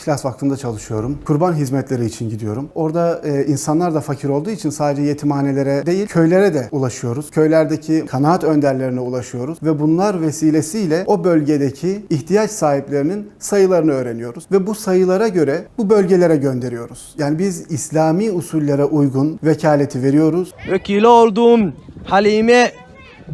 İhlas Vakfı'nda çalışıyorum. Kurban hizmetleri için gidiyorum. Orada e, insanlar da fakir olduğu için sadece yetimhanelere değil köylere de ulaşıyoruz. Köylerdeki kanaat önderlerine ulaşıyoruz ve bunlar vesilesiyle o bölgedeki ihtiyaç sahiplerinin sayılarını öğreniyoruz ve bu sayılara göre bu bölgelere gönderiyoruz. Yani biz İslami usullere uygun vekaleti veriyoruz. Vekili olduğum Halime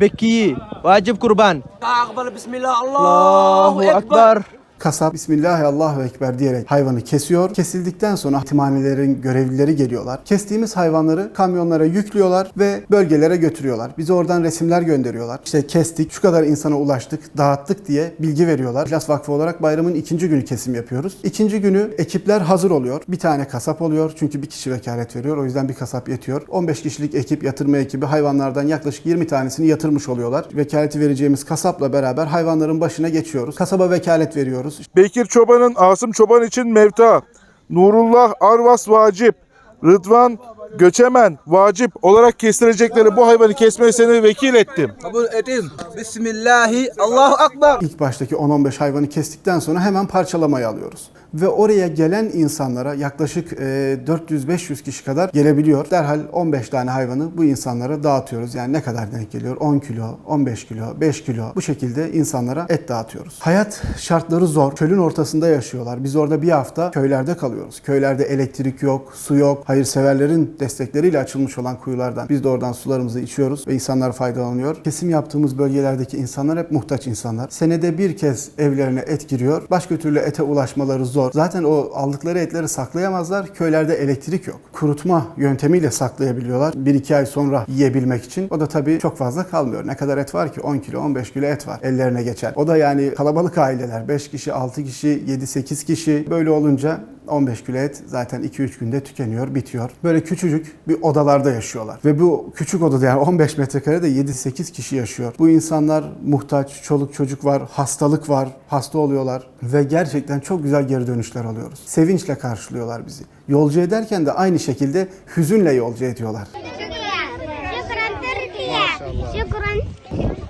Bekir vacip kurban. Akbar bismillah Allahu Ekber. Kasap Bismillah Allahu Ekber diyerek hayvanı kesiyor. Kesildikten sonra timhanelerin görevlileri geliyorlar. Kestiğimiz hayvanları kamyonlara yüklüyorlar ve bölgelere götürüyorlar. Bize oradan resimler gönderiyorlar. İşte kestik, şu kadar insana ulaştık, dağıttık diye bilgi veriyorlar. İhlas Vakfı olarak bayramın ikinci günü kesim yapıyoruz. İkinci günü ekipler hazır oluyor. Bir tane kasap oluyor çünkü bir kişi vekalet veriyor. O yüzden bir kasap yetiyor. 15 kişilik ekip, yatırma ekibi hayvanlardan yaklaşık 20 tanesini yatırmış oluyorlar. Vekaleti vereceğimiz kasapla beraber hayvanların başına geçiyoruz. Kasaba vekalet veriyoruz. Bekir Çoban'ın Asım Çoban için mevta. Nurullah Arvas vacip. Rıdvan Göçemen vacip olarak kestirecekleri bu hayvanı kesmeye seni vekil ettim. Kabul edin. Bismillahi Allahu Akbar. İlk baştaki 10-15 hayvanı kestikten sonra hemen parçalamayı alıyoruz. Ve oraya gelen insanlara yaklaşık e, 400-500 kişi kadar gelebiliyor. Derhal 15 tane hayvanı bu insanlara dağıtıyoruz. Yani ne kadar denk geliyor? 10 kilo, 15 kilo, 5 kilo bu şekilde insanlara et dağıtıyoruz. Hayat şartları zor. Çölün ortasında yaşıyorlar. Biz orada bir hafta köylerde kalıyoruz. Köylerde elektrik yok, su yok. Hayırseverlerin destekleriyle açılmış olan kuyulardan biz de oradan sularımızı içiyoruz ve insanlar faydalanıyor. Kesim yaptığımız bölgelerdeki insanlar hep muhtaç insanlar. Senede bir kez evlerine et giriyor. Başka türlü ete ulaşmaları zor. Zaten o aldıkları etleri saklayamazlar. Köylerde elektrik yok. Kurutma yöntemiyle saklayabiliyorlar. 1-2 ay sonra yiyebilmek için. O da tabii çok fazla kalmıyor. Ne kadar et var ki? 10 kilo, 15 kilo et var ellerine geçen. O da yani kalabalık aileler. 5 kişi, 6 kişi, 7-8 kişi. Böyle olunca 15 kilo et zaten 2-3 günde tükeniyor, bitiyor. Böyle küçücük bir odalarda yaşıyorlar. Ve bu küçük odada yani 15 metrekarede 7-8 kişi yaşıyor. Bu insanlar muhtaç, çoluk çocuk var, hastalık var, hasta oluyorlar ve gerçekten çok güzel geri dönüşler alıyoruz. Sevinçle karşılıyorlar bizi. Yolcu ederken de aynı şekilde hüzünle yolcu ediyorlar. Şükran, şükran şükran.